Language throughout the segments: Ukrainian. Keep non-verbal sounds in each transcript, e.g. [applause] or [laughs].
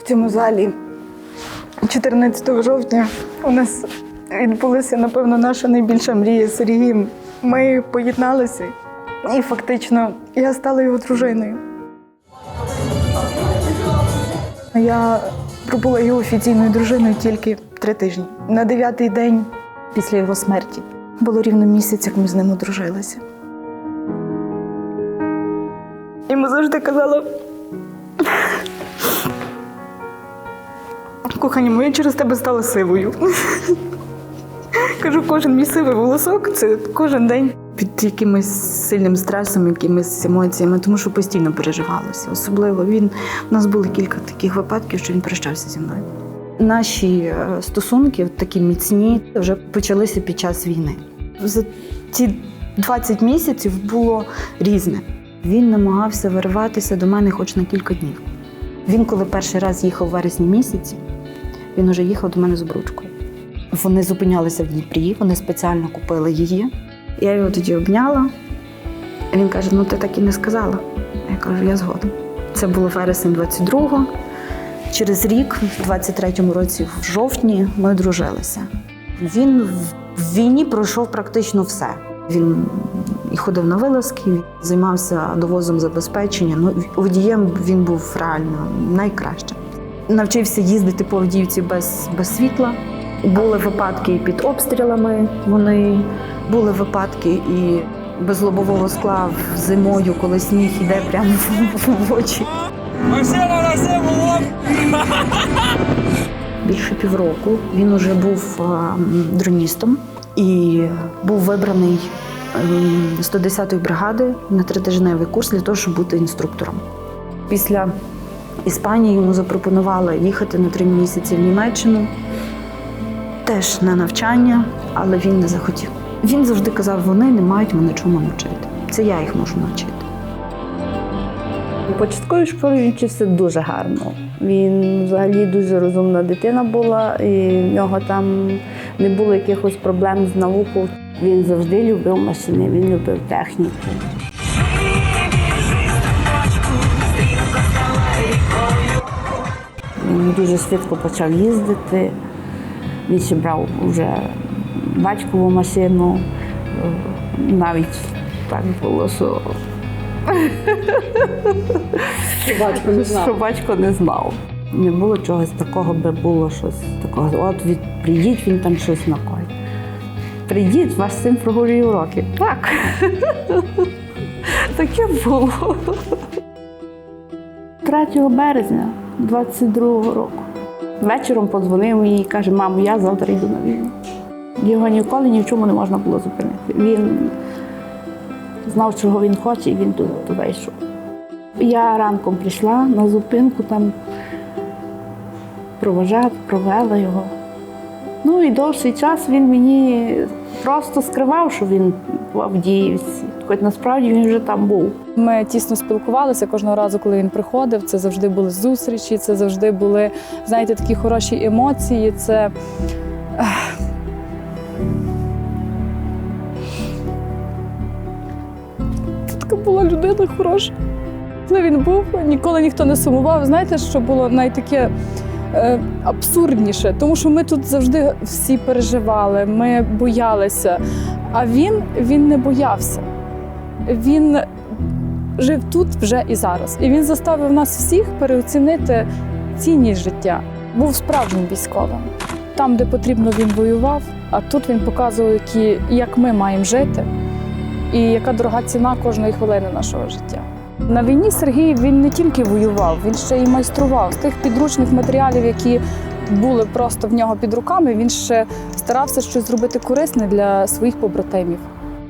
В цьому залі 14 жовтня у нас відбулася, напевно, наша найбільша мрія з Сергієм. Ми поєдналися, і фактично я стала його дружиною. Я пробула його офіційною дружиною тільки три тижні. На дев'ятий день після його смерті було рівно місяць, як ми з ним одружилися. Йому завжди казала. Кохані, моя через тебе стала сивою. Кажу, кожен мій сивий волосок це кожен день під якимось сильним стресом, якимись емоціями, тому що постійно переживалося. Особливо він у нас було кілька таких випадків, що він прощався зі мною. Наші е, стосунки, такі міцні, вже почалися під час війни. За ці 20 місяців було різне. Він намагався вириватися до мене хоч на кілька днів. Він, коли перший раз їхав у вересні місяці, він уже їхав до мене з обручкою. Вони зупинялися в Дніпрі, вони спеціально купили її. Я його тоді обняла. Він каже: Ну, ти так і не сказала. Я кажу, я згодом. Це було вересень 22-го. Через рік, в 23-му році, в жовтні, ми дружилися. Він в- в війні пройшов практично все. Він і ходив на вилазки, займався довозом забезпечення. Ну, водієм він був реально найкращим. Навчився їздити по Авдіївці без, без світла. Були випадки і під обстрілами. Вони були випадки і без лобового скла зимою, коли сніг іде прямо в- очі. Машина на зиму! Більше півроку він уже був дроністом і був вибраний ем, 110-ї бригади на тритижневий курс для того, щоб бути інструктором. Після Іспанії йому запропонували їхати на три місяці в Німеччину. Теж на навчання, але він не захотів. Він завжди казав, вони не мають мене чому навчити. Це я їх можу навчити. У початковій школі він вчився дуже гарно. Він взагалі дуже розумна дитина була, і в нього там не було якихось проблем з наукою. Він завжди любив машини, він любив техніку. Дуже швидко почав їздити. Він ще брав вже батькову машину. Е, Навіть так було, що Батько не знав. що батько не знав. Не було чогось такого, би було щось такого. От від, прийдіть, він там щось накоїть. Прийдіть, ваш син прогулює уроки. Так. [laughs] Таке було. 3 березня 22-го року. Вечором подзвонив і каже, мамо, я завтра йду на війну. Його ніколи ні в чому не можна було зупинити. Він знав, чого він хоче, і він туди, йшов. Я ранком прийшла на зупинку, там провожати, провела його. Ну і довший час він мені просто скривав, що він в Авдіївці. Хоч насправді він вже там був. Ми тісно спілкувалися кожного разу, коли він приходив. Це завжди були зустрічі, це завжди були, знаєте, такі хороші емоції. Це. Це така була людина хороша. Коли він був, ніколи ніхто не сумував. Знаєте, що було найтаке абсурдніше, тому що ми тут завжди всі переживали, ми боялися. А він, він не боявся. Він жив тут вже і зараз. І він заставив нас всіх переоцінити цінність життя. Був справжнім військовим. Там, де потрібно, він воював, а тут він показував, які, як ми маємо жити, і яка дорога ціна кожної хвилини нашого життя. На війні Сергій він не тільки воював, він ще й майстрував з тих підручних матеріалів, які були просто в нього під руками. Він ще старався щось зробити корисне для своїх побратимів.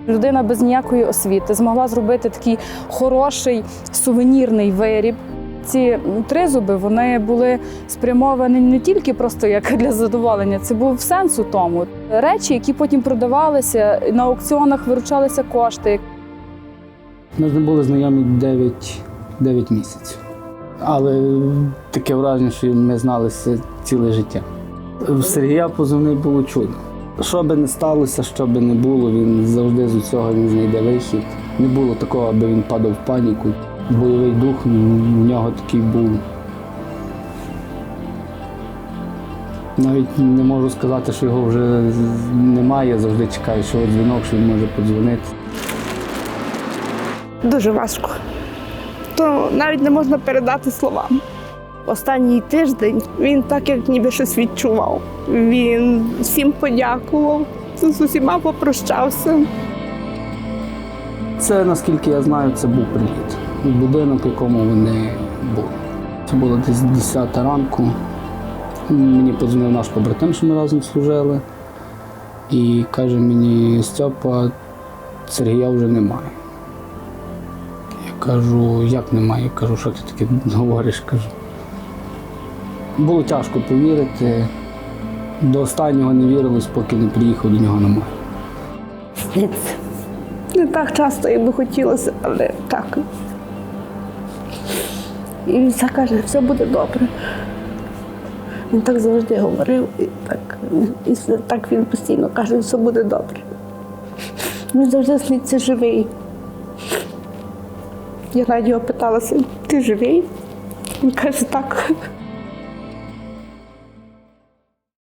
Людина без ніякої освіти змогла зробити такий хороший сувенірний виріб. Ці тризуби вони були спрямовані не тільки просто як [laughs] для задоволення, це був сенс у тому. Речі, які потім продавалися на аукціонах, виручалися кошти. Ми з ним були знайомі 9, 9 місяців. Але таке враження, що ми зналися ціле життя. В Сергія позивний було чудо. Що би не сталося, що би не було, він завжди з усього він знайде вихід. Не було такого, аби він падав в паніку. Бойовий дух в нього такий був Навіть не можу сказати, що його вже немає, завжди чекаю, що дзвінок, що він може подзвонити. Дуже важко. То навіть не можна передати словам. Останній тиждень він так, як ніби щось відчував. Він всім подякував, з усіма попрощався. Це, наскільки я знаю, це був приліт. Будинок, в якому вони були. Це було десь 10 ранку. Мені подзвонив наш побратим, що ми разом служили. І каже мені, Стьопа, Сергія вже немає. Кажу, як немає? Кажу, що ти таке говориш? кажу. Було тяжко повірити. До останнього не вірилось, поки не приїхав до нього немає. Сниться. Не так часто, як би хотілося, але так. І він все каже, все буде добре. Він так завжди говорив, і так, і так він постійно каже, все буде добре. Він завжди сниться живий. Я навіть його питалася, ти живий? Він каже, так.